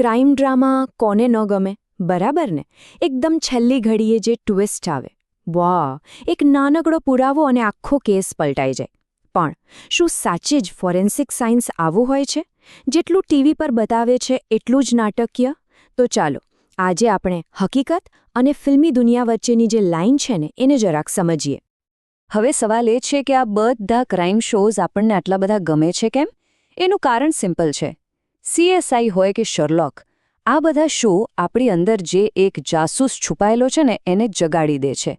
Crime drama કોને ન ગમે? બરાબર ને? એકદમ છેલ્લી ઘડીએ જે ટ્વિસ્ટ આવે. વાહ, એક નાનકડો પુરાવો અને આખો કેસ પલટાઈ જાય. પણ શું સાચે જ ફોરેન્સિક સાયન્સ આવું હોય છે? જેટલું ટીવી પર બતાવે છે, એટલું જ નાટકીય? તો ચાલો, આજે આપણે હકીકત અને ફિલ્મી દુનિયા વચ્ચેની જે લાઇન છે ને, એને જરાક સમજીએ. હવે સવાલ એ છે કે આ બધા ક્રાઇમ શોઝ આપણને આટલા બધા ગમે છે કેમ? એનું કારણ સિમ્પલ છે. સીએસઆઈ હોય કે શર્લોક, આ બધા શો આપણી અંદર જે એક જાસૂસ છુપાયેલો છે ને એને જગાડી દે છે.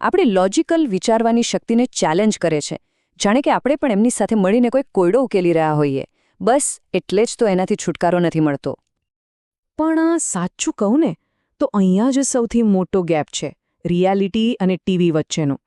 આપણી લોજિકલ વિચારવાની શક્તિને ચેલેન્જ કરે છે. જાણે કે આપણે પણ એમની સાથે મળીને કોઈ કોયડો ઉકેલી રહ્યા હોઈએ. બસ, એટલે જ તો એનાથી છુટકારો નથી મળતો. પણ સાચું કહું ને, તો અહીંયા જ સૌથી મોટો ગેપ છે, રિયાલિટી અને ટીવી વચ્ચેનો.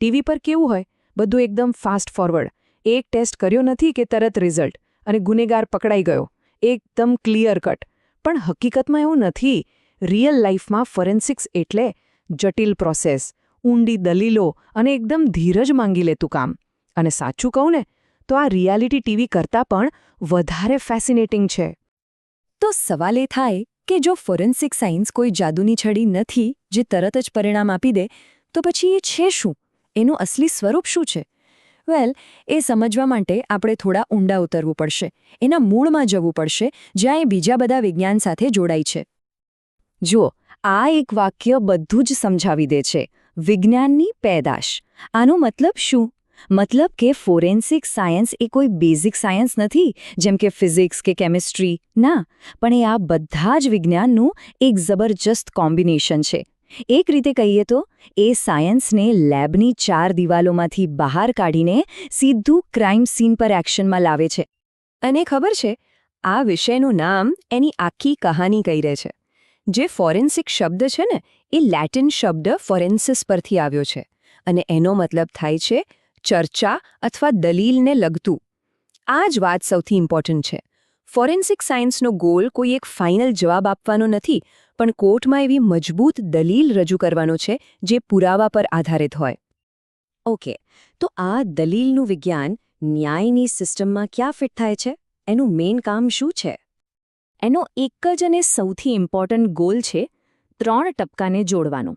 ટીવી પર કેવું હોય, બધું એકદમ ફાસ્ટ ફોરવર્ડ. એક ટેસ્ટ કર્યો નથી કે તરત રિઝલ્ટ, અને ગુનેગાર પકડાઈ ગયો. એકદમ ક્લિયર કટ. પણ હકીકતમાં એવું નથી. રિયલ લાઈફમાં ફોરેન્સિક્સ એટલે જટિલ પ્રોસેસ, ઊંડી દલીલો અને એકદમ ધીરજ માંગી લેતું કામ. અને સાચું કહું ને, તો આ રિયાલિટી ટીવી કરતાં પણ વધારે ફેસિનેટિંગ છે. તો સવાલ એ થાય કે જો ફોરેન્સિક સાયન્સ કોઈ જાદુની છડી નથી જે તરત જ પરિણામ આપી દે, તો પછી એ છે શું? એનું અસલી સ્વરૂપ શું છે? વેલ એ સમજવા માટે આપણે થોડા ઊંડા ઉતરવું પડશે. એના મૂળમાં જવું પડશે, જ્યાં એ બીજા બધા વિજ્ઞાન સાથે જોડાય છે. જુઓ, આ એક વાક્ય બધું જ સમજાવી દે છે. વિજ્ઞાનની પેદાશ. આનો મતલબ શું? મતલબ કે ફોરેન્સિક સાયન્સ એ કોઈ બેઝિક સાયન્સ નથી, જેમ કે ફિઝિક્સ કે કેમિસ્ટ્રી. ના, પણ એ આ બધા જ વિજ્ઞાનનું એક જબરજસ્ત કોમ્બિનેશન છે. એક રીતે કહીએ તો, એ સાયન્સને લેબની ચાર દિવાલોમાંથી બહાર કાઢીને સીધું ક્રાઇમ સીન પર એક્શનમાં લાવે છે. અને ખબર છે, આ વિષયનું નામ એની આખી કહાની કહી રહે છે. જે ફોરેન્સિક શબ્દ છે ને, એ લેટિન શબ્દ ફોરેન્સિસ પરથી આવ્યો છે. અને એનો મતલબ થાય છે, ચર્ચા અથવા દલીલને લગતું. આ જ વાત સૌથી ઇમ્પોર્ટન્ટ છે. ફોરેન્સિક સાયન્સનો ગોલ કોઈ એક ફાઇનલ જવાબ આપવાનો નથી પણ કોર્ટમાં એવી મજબૂત દલીલ રજૂ કરવાનો છે જે પુરાવા પર આધારિત હોય. ઓકે, તો આ દલીલનું વિજ્ઞાન ન્યાયની સિસ્ટમમાં ક્યાં ફિટ થાય છે? એનું મેઇન કામ શું છે? એનો એક જ અને સૌથી ઇમ્પોર્ટન્ટ ગોલ છે ત્રણ ટપકાને જોડવાનો.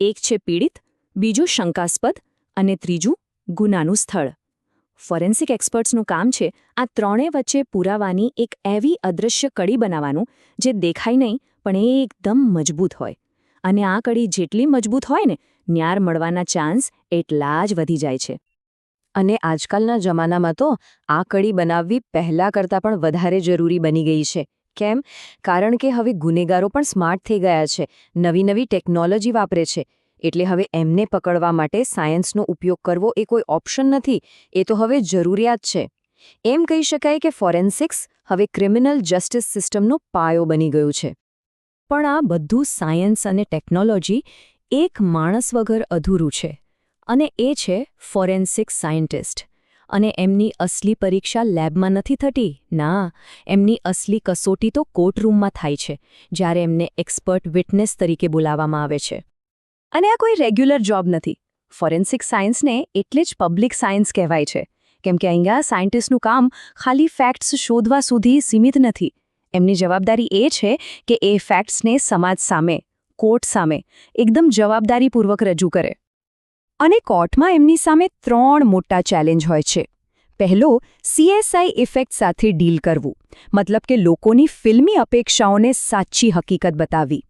એક છે પીડિત, બીજું શંકાસ્પદ અને ત્રીજું ગુનાનું સ્થળ. ફોરેન્સિક એક્સપર્ટ્સનું કામ છે આ ત્રણેય વચ્ચે પુરાવાની એક એવી અદૃશ્ય કડી બનાવવાનું જે દેખાય નહીં પણ એ એકદમ મજબૂત હોય. અને આ કડી જેટલી મજબૂત હોય ને, ન્યાર મળવાના ચાન્સ એટલા જ વધી જાય છે. અને આજકાલના જમાનામાં તો આ કડી બનાવવી પહેલાં કરતાં પણ વધારે જરૂરી બની ગઈ છે. કેમ? કારણ કે હવે ગુનેગારો પણ સ્માર્ટ થઈ ગયા છે. નવી નવી ટેકનોલોજી વાપરે છે. એટલે હવે એમને પકડવા માટે સાયન્સનો ઉપયોગ કરવો એ કોઈ ઓપ્શન નથી. એ તો હવે જરૂરિયાત છે. એમ કહી શકાય કે ફોરેન્સિક્સ હવે ક્રિમિનલ જસ્ટિસ સિસ્ટમનો પાયો બની ગયું છે. પણ આ બધું સાયન્સ અને ટેકનોલોજી એક માણસ વગર અધૂરું છે અને એ છે ફોરેન્સિક સાયન્ટિસ્ટ. અને એમની અસલી પરીક્ષા લેબમાં નથી થતી? ના, એમની અસલી કસોટી તો કોર્ટરૂમમાં થાય છે, જ્યારે એમને એક્સપર્ટ વિટનેસ તરીકે બોલાવવામાં આવે છે. અને આ કોઈ રેગ્યુલર જોબ નથી. ફોરેન્સિક સાયન્સને એટલે જ પબ્લિક સાયન્સ કહેવાય છે, કેમ કે અહીંયા સાયન્ટિસ્ટનું કામ ખાલી ફેક્ટ્સ શોધવા સુધી સીમિત નથી. એમની જવાબદારી એ છે કે એ ફેક્ટ્સને સમાજ સામે કોર્ટ સામે એકદમ જવાબદારીપૂર્વક રજૂ કરે. અને કોર્ટમાં એમની સામે ત્રણ મોટા ચેલેન્જ હોય છે. પહેલો સીએસઆઈ ઇફેક્ટ સાથે ડીલ કરવું, મતલબ કે લોકોની ફિલ્મી અપેક્ષાઓને સાચી હકીકત બતાવવી.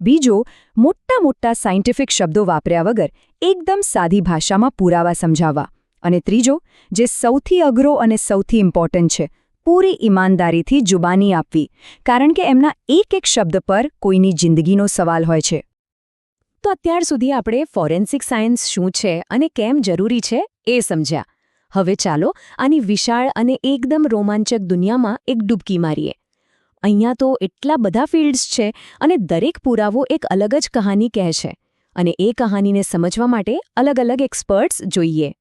બીજો, મોટા મોટા સાયન્ટિફિક શબ્દો વાપર્યા વગર એકદમ સાદી ભાષામાં પુરાવા સમજાવવા. અને ત્રીજો, જે સૌથી અઘરો અને સૌથી ઇમ્પોર્ટન્ટ છે પૂરી ઈમાનદારીથી જુબાની આપવી, કારણ કે એમના એક એક શબ્દ પર કોઈની જિંદગીનો સવાલ હોય છે. તો અત્યાર સુધી આપણે ફોરેન્સિક સાયન્સ શું છે અને કેમ જરૂરી છે એ સમજ્યા. હવે ચાલો આની વિશાળ અને એકદમ રોમાંચક દુનિયામાં એક ડૂબકી મારીએ. અહીંયા તો એટલા બધા ફિલ્ડ્સ છે અને દરેક પુરાવો એક અલગ જ કહાની કહે છે. અને એ કહાનીને સમજવા માટે અલગ અલગ એક્સપર્ટ્સ જોઈએ.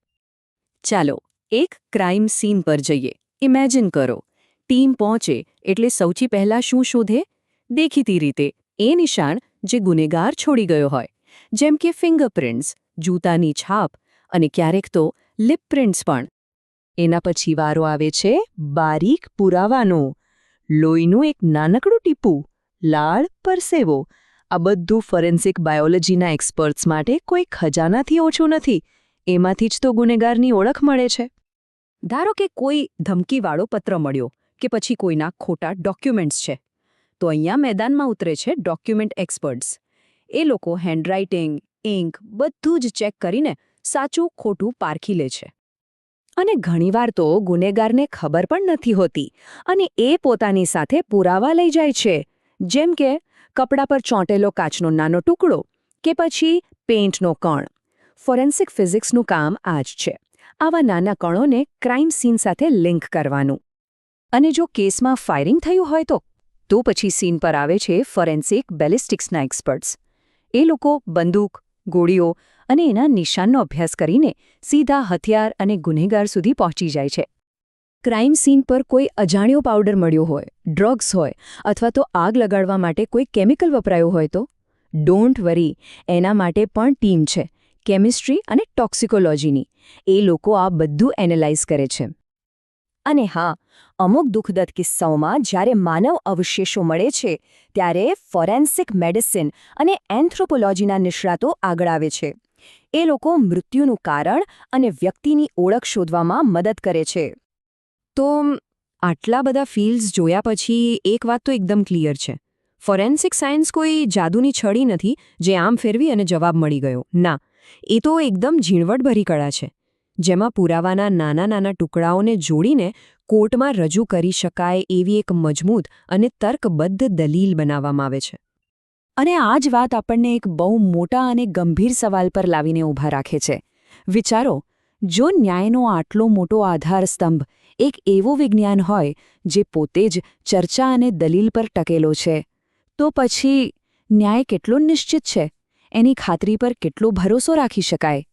ચાલો એક ક્રાઇમ સીન પર જઈએ. ઇમેજિન કરો. ટીમ પહોંચે એટલે સૌથી પહેલાં શું શોધે? દેખીતી રીતે, એ નિશાન જે ગુનેગાર છોડી ગયો હોય. જેમ કે ફિંગરપ્રિન્ટ્સ જૂતાની છાપ અને ક્યારેક તો લિપ પ્રિન્ટ્સ પણ. એના પછી વારો આવે છે બારીક પુરાવાનો. લોહીનું એક નાનકડું ટીપું, લાળ પરસેવો. આ બધું ફોરેન્સિક બાયોલોજીના એક્સપર્ટ્સ માટે કોઈ ખજાનાથી ઓછું નથી. એમાંથી જ તો ગુનેગારની ઓળખ મળે છે. ધારો કે કોઈ ધમકીવાળો પત્ર મળ્યો કે પછી કોઈના ખોટા ડોક્યુમેન્ટ્સ છે, તો અહીંયા મેદાનમાં ઉતરે છે ડોક્યુમેન્ટ એક્સપર્ટ્સ. એ લોકો હેન્ડરાઇટિંગ, ઇંક બધું જ ચેક કરીને સાચું ખોટું પારખી લે છે. અને ઘણીવાર તો ગુનેગારને ખબર પણ નથી હોતી અને એ પોતાની સાથે પુરાવા લઈ જાય છે, જેમ કે કપડા પર ચોંટેલો કાચનો નાનો ટુકડો કે પછી પેઇન્ટનો કણ. ફોરેન્સિક ફિઝિક્સનું કામ આ છે. આવા નાના કણોને ક્રાઇમ સીન સાથે લિંક કરવાનું. અને જો કેસમાં ફાયરિંગ થયું હોય તો તો પછી સીન પર આવે છે ફોરેન્સિક બેલિસ્ટિક્સના એક્સપર્ટ્સ. એ લોકો બંદૂક, ગોળીઓ અને એના નિશાનનો અભ્યાસ કરીને સીધા હથિયાર અને ગુનેગાર સુધી પહોંચી જાય છે. ક્રાઇમ સીન પર કોઈ અજાણ્યો પાવડર મળ્યો હોય, ડ્રગ્સ હોય, અથવા તો આગ લગાડવા માટે કોઈ કેમિકલ વપરાયું હોય તો, ડોન્ટ વરી, એના માટે પણ ટીમ છે. કેમિસ્ટ્રી અને ટોક્સિકોલોજીની. એ લોકો આ બધું એનાલાઇઝ કરે છે. અને હા, અમુક દુઃખદત કિસ્સાઓમાં જ્યારે માનવ અવશેષો મળે છે, ત્યારે ફોરેન્સિક મેડિસિન અને એન્થ્રોપોલોજીના નિષ્ણાતો આગળ આવે છે. એ લોકો મૃત્યુનું કારણ અને વ્યક્તિની ઓળખ શોધવામાં મદદ કરે છે. તો, આટલા બધા ફિલ્ડ્સ જોયા પછી એક વાત તો એકદમ ક્લિયર છે. ફોરેન્સિક સાયન્સ કોઈ જાદુની છડી નથી જે આમ ફેરવી અને જવાબ મળી ગયો. ના એ તો એકદમ ઝીણવટભરી કળા છે, જેમાં પુરાવાના નાના નાના ટુકડાઓને જોડીને કોર્ટમાં રજૂ કરી શકાય એવી એક મજબૂત અને તર્કબદ્ધ દલીલ બનાવવામાં આવે છે. અને આ જ વાત આપણને એક બહુ મોટા અને ગંભીર સવાલ પર લાવીને ઊભા રાખે છે. વિચારો, જો ન્યાયનો આટલો મોટો આધાર સ્તંભ એક એવો વિજ્ઞાન હોય જે પોતે જ ચર્ચા અને દલીલ પર ટકેલો છે, તો પછી ન્યાય કેટલો નિશ્ચિત છે? એની ખાતરી પર કેટલો ભરોસો રાખી શકાય?